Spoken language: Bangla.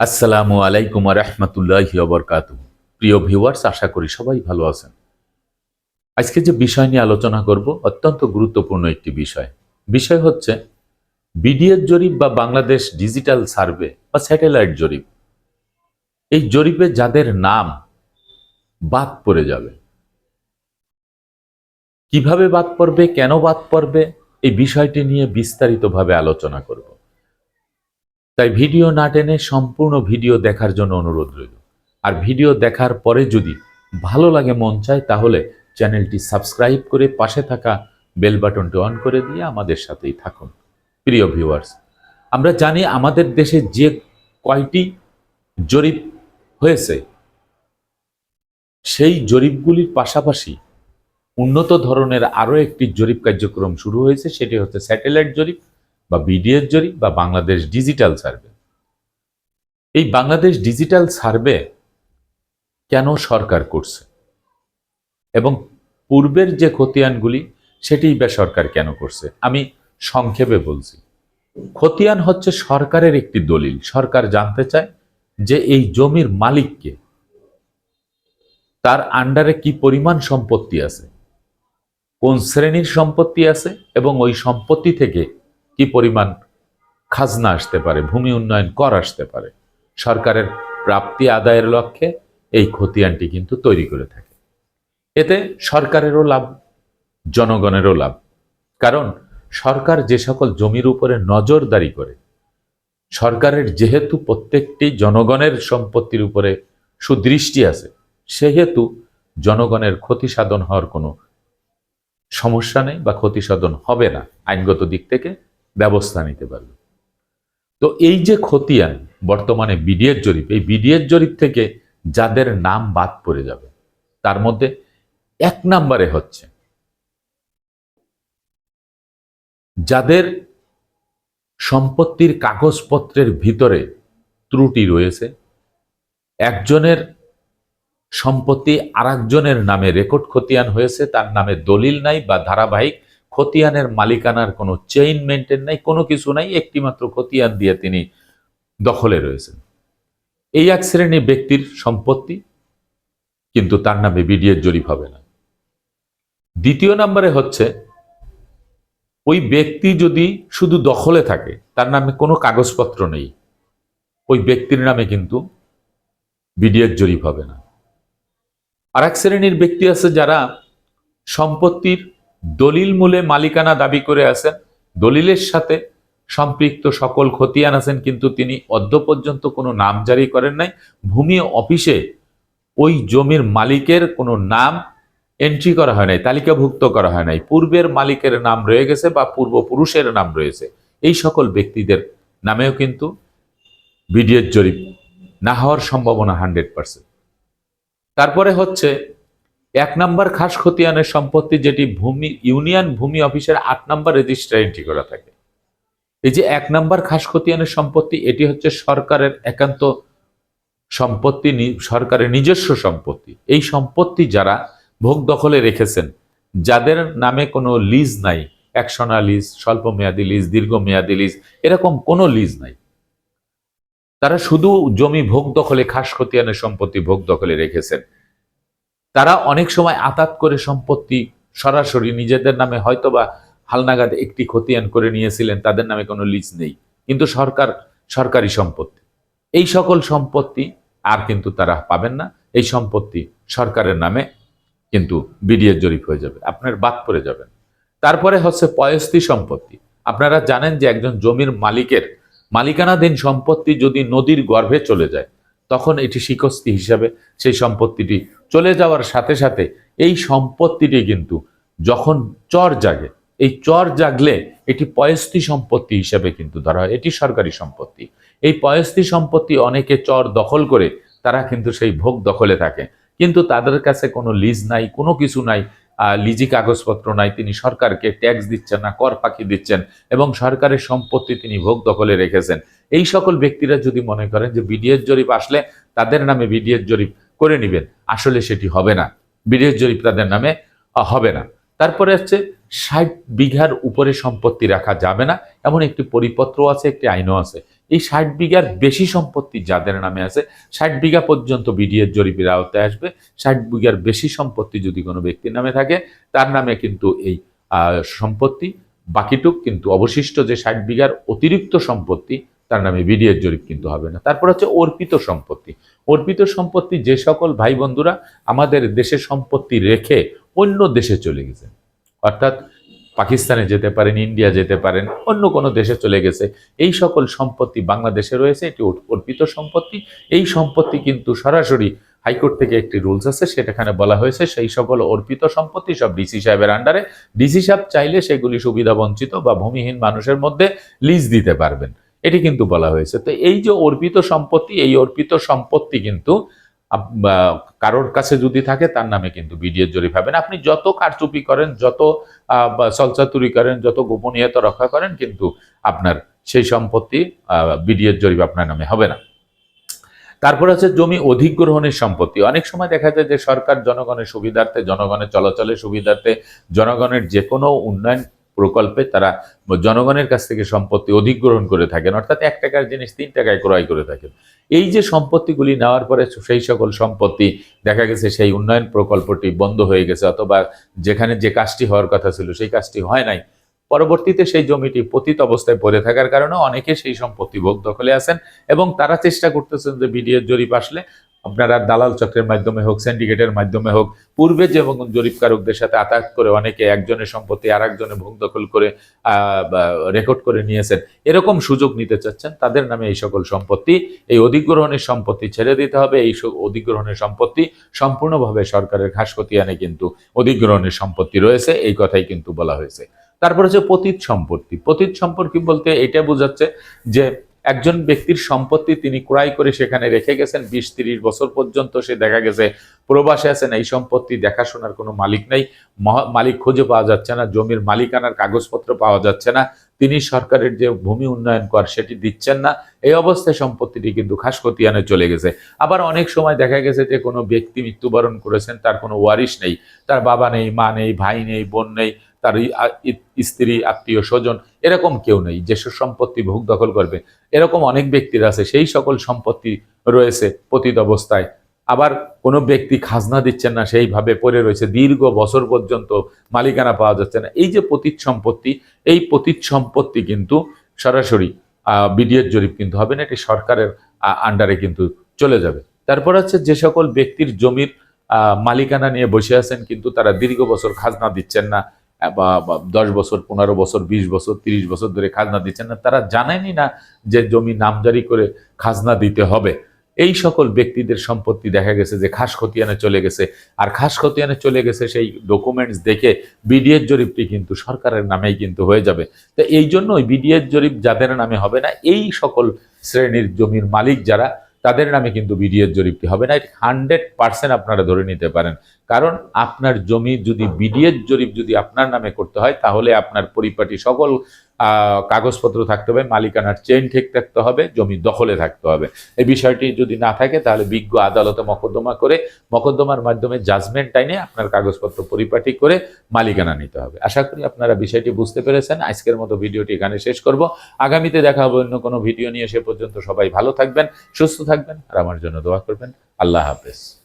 আসসালামু আলাইকুম রহমতুল্লাহ বরকাত প্রিয় ভিউয়ার্স, আশা করি সবাই ভালো আছেন। আজকে যে বিষয় নিয়ে আলোচনা করব, অত্যন্ত গুরুত্বপূর্ণ একটি বিষয়। বিষয় হচ্ছে বিডিএর জরিপ বা বাংলাদেশ ডিজিটাল সার্ভে বা স্যাটেলাইট জরিপ। এই জরিপে যাদের নাম বাদ পড়ে যাবে, কীভাবে বাদ পড়বে, কেন বাদ পড়বে, এই বিষয়টি নিয়ে বিস্তারিতভাবে আলোচনা করব। তাই ভিডিও না টেনে সম্পূর্ণ ভিডিও দেখার জন্য অনুরোধ রইল। আর ভিডিও দেখার পরে যদি ভালো লাগে, মন চায়, তাহলে চ্যানেলটি সাবস্ক্রাইব করে পাশে থাকা বেল বাটনটি অন করে দিয়ে আমাদের সাথেই থাকুন। প্রিয় ভিউয়ার্স, আমরা জানি আমাদের দেশে যে কয়টি জরিপ হয়েছে, সেই জরিপগুলির পাশাপাশি উন্নত ধরনের আরও একটি জরিপ কার্যক্রম শুরু হয়েছে, সেটি হচ্ছে স্যাটেলাইট জরিপ। বা বিডিএস জরিপ বা বাংলাদেশ ডিজিটাল সার্ভে। এই বাংলাদেশ ডিজিটাল সার্ভে কেন সরকার করছে? এবং পূর্বের যে খতিয়ানগুলি সেটি বা সরকার কেন করছে? আমি সংক্ষেপে বলছি। খতিয়ান হচ্ছে সরকারের একটি দলিল। সরকার জানতে চায় যে এই জমির মালিককে তার আন্ডারে কি পরিমাণ সম্পত্তি আছে, কোন শ্রেণির সম্পত্তি আছে এবং ওই সম্পত্তি থেকে কি পরিমাণ খাজনা আসতে পারে, ভূমি উন্নয়ন কর আসতে পারে। সরকারের প্রাপ্তি আদায়ের লক্ষ্যে এই খতিয়ানটি কিন্তু তৈরি করে থাকে। এতে সরকারেরও লাভ, জনগণেরও লাভ। কারণ সরকার যে সকল জমির উপরে নজরদারি করে, সরকারের যেহেতু প্রত্যেকটি জনগণের সম্পত্তির উপরে সুদৃষ্টি আছে, সেহেতু জনগণের ক্ষতি সাধন হওয়ার কোনো সমস্যা নেই বা ক্ষতি সাধন হবে না আইনগত দিক থেকে। ব্যবস্থা নিতে পারবে। তো এই যে খতিয়ান বর্তমানে বিডিএর জরিপ, এই বিডিএর জরিপ থেকে যাদের নাম বাদ পড়ে যাবে, তার মধ্যে এক নম্বরে হচ্ছে যাদের সম্পত্তির কাগজপত্রের ভিতরে ত্রুটি রয়েছে, একজনের সম্পত্তি আরেকজনের নামে রেকর্ড খতিয়ান হয়েছে, তার নামে দলিল নাই বা ধারাবাহিক খতিয়ানের মালিকানার কোনো চেইন মেনটেন নাই, কোনো কিছু নাই, একটিমাত্র খতিয়ান দিয়ে তিনি দখলে রয়েছেন। এই এক শ্রেণির ব্যক্তির সম্পত্তি, কিন্তু তার নামে বিডিএর জরিপ হবে না। দ্বিতীয় নম্বরে হচ্ছে, ওই ব্যক্তি যদি শুধু দখলে থাকে, তার নামে কোনো কাগজপত্র নেই, ওই ব্যক্তির নামে কিন্তু বিডিএর জরিপ হবে না। আর এক শ্রেণির ব্যক্তি আছে যারা সম্পত্তির দলিল মূলে মালিকানা দাবি করে আছেন। দলিলের সাথে সম্পৃক্ত সকল খতিয়ান আছেন, কিন্তু তিনি অদ্য পর্যন্ত কোনো নাম জারি করেন নাই। ভূমি অফিসে ওই জমির মালিকের কোনো নাম এন্ট্রি করা হয় নাই, তালিকাভুক্ত করা হয় নাই। পূর্বের মালিকের নাম রয়ে গেছে বা পূর্বপুরুষের নাম রয়েছে। এই সকল ব্যক্তিদের নামেও কিন্তু বিডিএর জরিপ না হওয়ার সম্ভাবনা হান্ড্রেড পার্সেন্ট। তারপরে হচ্ছে এক নম্বর খাস খতিয়ানের সম্পত্তি যেটি ভূমি, ইউনিয়ন ভূমি অফিসের আট নাম্বার রেজিস্টার এন্ট্রি করা থাকে। এই যে এক নাম্বার খাস খতিয়ানের সম্পত্তি, এটি হচ্ছে সরকারের একান্ত সম্পত্তি সরকারের নিজস্ব সম্পত্তি। এই সম্পত্তি যারা ভোগ দখলে রেখেছেন, যাদের নামে কোনো লিজ নাই একশনা লিজ স্বল্প মেয়াদী লিজ দীর্ঘমেয়াদী লিজ এরকম কোনো লিজ নাই। তারা শুধু জমি ভোগ দখলে, খাস খতিয়ানের সম্পত্তি ভোগ দখলে রেখেছেন। তারা অনেক সময় আতাত করে সম্পত্তি সরাসরি নিজেদের নামে হয়তোবা হালনাগাদ একটি খতিয়ান করে নিয়েছিলেন, তাদের নামে কোনো লিজ নেই। কিন্তু সরকার, সরকারি সম্পত্তি। এই সকল সম্পত্তি আর কিন্তু তারা পাবেন না। এই সম্পত্তি সরকারের নামে কিন্তু বিডিএর জরিপ হয়ে যাবে, আপনার বাদ পড়ে যাবেন। তারপরে হচ্ছে পয়স্তি সম্পত্তি। আপনারা জানেন যে একজন জমির মালিকের মালিকানাধীন সম্পত্তি যদি নদীর গর্ভে চলে যায় তখন এটি শিকস্তি হিসাবে সেই সম্পত্তিটি চলে যাওয়ার সাথে সাথে এই সম্পত্তিটি কিন্তু যখন চর জাগে, এই চর জাগলে এটি পয়স্তি সম্পত্তি হিসাবে কিন্তু ধরা হয়। এটি সরকারি সম্পত্তি। এই পয়স্তি সম্পত্তি অনেকে চর দখল করে তারা কিন্তু সেই ভোগ দখলে থাকে। কিন্তু তাদের কাছে কোনো লিজ নাই, কোনো কিছু নাই। লিজি কাগজপত্র নাই, তিনি সরকারকে ট্যাক্স দিচ্ছেন না, কর ফাঁকি দিচ্ছেন এবং সরকারের সম্পত্তি তিনি ভোগ দখলে রেখেছেন। এই সকল ব্যক্তিরা যদি মনে করেন যে বিডিএস জরিপ আসলে তাদের নামে বিডিএস জরিপ করে নেবেন, আসলে সেটি হবে না। বিডিএস জরিপ তাদের নামে হবে না। তারপরে হচ্ছে, ষাট বিঘার উপরে সম্পত্তি রাখা যাবে না, এমন একটি পরিপত্র আছে, একটি আইনও আছে। এই ষাট বিঘার বেশি সম্পত্তি যাদের নামে আছে, ষাট বিঘা পর্যন্ত বিডিএর জরিপের আওতায় আসবে, ষাট বিঘার বেশি সম্পত্তি যদি কোনো ব্যক্তির নামে থাকে, তার নামে কিন্তু এই সম্পত্তি, বাকিটুক কিন্তু অবশিষ্ট যে ষাট বিঘার অতিরিক্ত সম্পত্তি, তার নামে বিডিএর জরিপ কিন্তু হবে না। তারপর হচ্ছে অর্পিত সম্পত্তি। অর্পিত সম্পত্তি যে সকল ভাই বন্ধুরা আমাদের দেশে সম্পত্তি রেখে অন্য দেশে চলে গেছে। অর্থাৎ পাকিস্তানে যেতে পারেন, ইন্ডিয়া যেতে পারেন, অন্য কোনো দেশে চলে গেছে। এই সকল সম্পত্তি বাংলাদেশে রয়েছে, এটি অর্পিত সম্পত্তি। এই সম্পত্তি কিন্তু সরাসরি হাইকোর্ট থেকে একটি রুলস আছে, সেটাখানে বলা হয়েছে, সেই সকল অর্পিত সম্পত্তি সব ডিসি সাহেবের আন্ডারে। ডিসি সাহেব চাইলে সেগুলি সুবিধা বঞ্চিত বা ভূমিহীন মানুষের মধ্যে লিজ দিতে পারবেন। এটি কিন্তু বলা হয়েছে। তো এই যে অর্পিত সম্পত্তি, এই অর্পিত সম্পত্তি কিন্তু কারোর কাছে যদি থাকে, তার নামে কিন্তু বিডিএর জরিপ হবে। না আপনি যত কারচুপি করেন, যত সলচাতুরি করেন, যত গোপনীয়তা রক্ষা করেন, কিন্তু আপনার সেই সম্পত্তি বিডিএর জরিপ আপনার নামে হবে না। তারপর আছে জমি অধিগ্রহণের সম্পত্তি। অনেক সময় দেখা যায় যে সরকার জনগণের সুবিধার্থে, জনগণের চলাচলের সুবিধার্থে, জনগণের যে কোনো উন্নয়ন প্রকল্পে তারা জনগণের কাছ থেকে সম্পত্তি অধিগ্রহণ করে থাকেন। অর্থাৎ এক টাকার জিনিস তিন টাকায় ক্রয় করে থাকেন। এই যে সম্পত্তিগুলি নেওয়ার পরে সেই সকল সম্পত্তি দেখা গেছে সেই উন্নয়ন প্রকল্পটি বন্ধ হয়ে গেছে, অথবা যেখানে যে কাজটি হওয়ার কথা ছিল সেই কাজটি হয় নাই। পরবর্তীতে সেই জমিটি পতিত অবস্থায় পড়ে থাকার কারণে অনেকে সেই সম্পত্তি ভোগ দখলে আছেন এবং তারা চেষ্টা করতেছেন যে বিডিএর জরিপ আসলে আপনারা দালাল চক্রের মাধ্যমে হোক সিন্ডিকেটের মাধ্যমে হোক, পূর্বে যে যেমন জরিপকারকদের সাথে আতাত করে অনেকে একজনের সম্পত্তি আর একজনে ভোগ দখল করে রেকর্ড করে নিয়েছেন, এরকম সুযোগ নিতে চাচ্ছেন, তাদের নামে এই সকল সম্পত্তি, এই অধিগ্রহণের সম্পত্তি ছেড়ে দিতে হবে, এই অধিগ্রহণের সম্পত্তি সম্পূর্ণভাবে সরকারের ঘাস খতিয়ানে কিন্তু অধিগ্রহণের সম্পত্তি রয়েছে, এই কথাই কিন্তু বলা হয়েছে। তারপর হচ্ছে পতীত সম্পত্তি, পতিত সম্পত্তি বলতে এটা বোঝাচ্ছে যে একজন ব্যক্তির সম্পত্তি তিনি ক্রয় করে সেখানে রেখে গেছেন, বিশ তিরিশ বছর পর্যন্ত সে দেখা গেছে প্রবাসে আছেন এই সম্পত্তি দেখাশোনার কোনো মালিক নেই মালিক খুঁজে পাওয়া যাচ্ছে না, জমির মালিকানার কাগজপত্র পাওয়া যাচ্ছে না, তিনি সরকারের যে ভূমি উন্নয়ন কর সেটি দিচ্ছেন না, এই অবস্থায় সম্পত্তিটি কিন্তু খাস খতিয়ানে চলে গেছে। আবার অনেক সময় দেখা গেছে যে কোনো ব্যক্তি মৃত্যুবরণ করেছেন, তার কোনো ওয়ারিশ নেই, তার বাবা নেই, মা নেই, ভাই নেই, বোন নেই তার স্ত্রী, আত্মীয়, স্বজন, এরকম কেউ নেই যেসব সম্পত্তি ভোগ দখল করবে। এরকম অনেক ব্যক্তির আছে, সেই সকল সম্পত্তি রয়েছে পতিত অবস্থায়। আবার কোনো ব্যক্তি খাজনা দিচ্ছেন না, সেইভাবে পড়ে রয়েছে, দীর্ঘ বছর পর্যন্ত মালিকানা পাওয়া যাচ্ছে না। এই যে পতিত সম্পত্তি, এই পতিত সম্পত্তি কিন্তু সরাসরি বিডিএর জরিপ কিন্তু হবে না, এটি সরকারের আন্ডারে কিন্তু চলে যাবে। তারপর হচ্ছে যে সকল ব্যক্তির জমির মালিকানা নিয়ে বসে আছেন কিন্তু তারা দীর্ঘ বছর খাজনা দিচ্ছেন না বা দশ বছর, পনেরো বছর, বিশ বছর, তিরিশ বছর ধরে খাজনা দিচ্ছেন না, তারা জানেনই না যে জমি নামজারি করে খাজনা দিতে হবে। এই সকল ব্যক্তিদের সম্পত্তি দেখা গেছে যে খাস খতিয়ানে চলে গেছে। আর খাস খতিয়ানে চলে গেছে সেই ডকুমেন্টস দেখে বিডিএর জরিপটি কিন্তু সরকারের নামেই কিন্তু হয়ে যাবে। তো এই জন্যই বিডিএর জরিপ যাদের নামে হবে না, এই সকল শ্রেণির জমির মালিক যারা তাদের নামে কিন্তু বিডিএর জরিপটি হবে না হান্ড্রেড পার্সেন্ট আপনারা ধরে নিতে পারেন। কারণ আপনার জমি যদি বিডিএর জরিপ যদি আপনার নামে করতে হয়, তাহলে আপনার পরিপাটি সকল কাগজপত্র থাকতে হবে, মালিকানার চেইন ঠিক থাকতে হবে, জমি দখলে থাকতে হবে। এই বিষয়টি যদি না থাকে, তাহলে বিজ্ঞ আদালতে মকদ্দমা করে, মকদ্দমার মাধ্যমে জাজমেন্ট টাইনে আপনার কাগজপত্র পরিপাটি করে মালিকানা নিতে হবে। আশা করি আপনারা বিষয়টি বুঝতে পেরেছেন। আজকের মতো ভিডিওটি এখানে শেষ করব। আগামীতে দেখা হবে অন্য কোনো ভিডিও নিয়ে। সে পর্যন্ত সবাই ভালো থাকবেন, সুস্থ থাকবেন, আর আমার জন্য দোয়া করবেন। আল্লাহ হাফেজ।